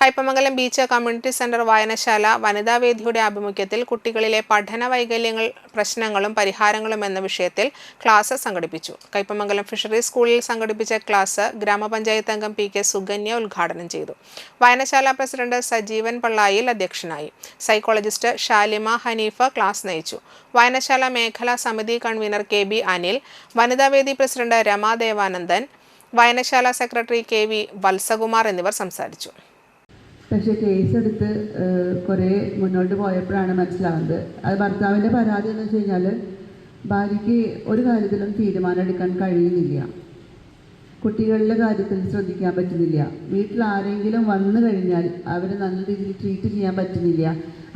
Kaipamangalam beach community centre വായനശാല വനിതാവേദിയുടെ ആഭിമുഖ്യത്തിൽ കുട്ടികളിലെ പഠന വൈകല്യങ്ങൾ പ്രശ്നങ്ങളും പരിഹാരങ്ങളും എന്ന വിഷയത്തിൽ ക്ലാസ് സംഘടിപ്പിച്ചു. കയ്പമംഗലം ഫിഷറീസ് സ്കൂളിൽ സംഘടിപ്പിച്ച ക്ലാസ് ഗ്രാമപഞ്ചായത്ത് അംഗം പി കെ സുകന്യ ഉദ്ഘാടനം ചെയ്തു. വായനശാല പ്രസിഡന്റ് സജീവൻ പള്ളായിൽ അധ്യക്ഷനായി. സൈക്കോളജിസ്റ്റ് ഷാലിമ ഹനീഫ ക്ലാസ് നയിച്ചു. വായനശാല മേഖലാ സമിതി കൺവീനർ കെ ബി അനിൽ വനിതാവേദി പ്രസിഡന്റ് രമാ ദേവാനന്ദൻ വായനശാല സെക്രട്ടറി കെ വി വത്സകുമാർ എന്നിവർ സംസാരിച്ചു. പക്ഷേ കേസെടുത്ത് കുറേ മുന്നോട്ട് പോയപ്പോഴാണ് മനസ്സിലാവുന്നത്. അത് ഭർത്താവിന്റെ പരാതി എന്ന് വെച്ച് കഴിഞ്ഞാൽ ഭാര്യയ്ക്ക് ഒരു കാര്യത്തിലും തീരുമാനം എടുക്കാൻ കഴിയുന്നില്ല. കുട്ടികളുടെ കാര്യത്തിൽ ശ്രദ്ധിക്കാൻ പറ്റുന്നില്ല. വീട്ടിൽ ആരെങ്കിലും വന്നു കഴിഞ്ഞാൽ അവരെ നല്ല രീതിയിൽ ട്രീറ്റ് ചെയ്യാൻ പറ്റുന്നില്ല.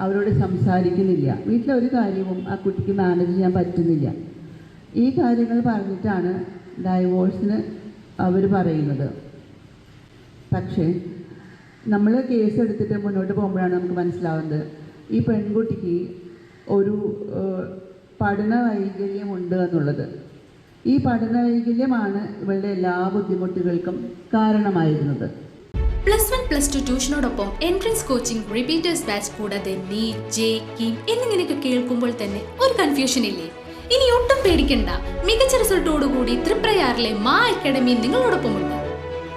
അവരോട് സംസാരിക്കുന്നില്ല. വീട്ടിലെ ഒരു കാര്യവും ആ കുട്ടിക്ക് മാനേജ് ചെയ്യാൻ പറ്റുന്നില്ല. ഈ കാര്യങ്ങൾ പറഞ്ഞിട്ടാണ് ഡൈവോഴ്സിന് അവർ പറയുന്നത്. പക്ഷേ നമ്മൾ കേസ് എടുത്തിട്ട് മുന്നോട്ട് പോകുമ്പോഴാണ് നമുക്ക് മനസ്സിലാവുന്നത്. ഈ പെൺകുട്ടിക്ക് ഒരു പഠന വൈകല്യമുണ്ട് എന്നുള്ളത്. ഈ പഠന വൈകല്യമാണ് ഇവളുടെ എല്ലാ ബുദ്ധിമുട്ടുകൾക്കും കാരണമായിരുന്നത്. പ്ലസ് വൺ പ്ലസ് ടു ട്യൂഷനോടൊപ്പം എൻട്രൻസ് കോച്ചിങ് റിപ്പീറ്റേഴ്സ് ബാച്ച് കൂടാതെ നീറ്റ് ജെ കിം എന്നിങ്ങനെയൊക്കെ കേൾക്കുമ്പോൾ തന്നെ ഒരു കൺഫ്യൂഷൻ ഇല്ലേ? ഇനി ഒട്ടും പേടിക്കണ്ട. മികച്ച റിസൾട്ടോടുകൂടി ത്രിപ്രയാറിലെ മാ അക്കാഡമി നിങ്ങളോടൊപ്പമുണ്ട്.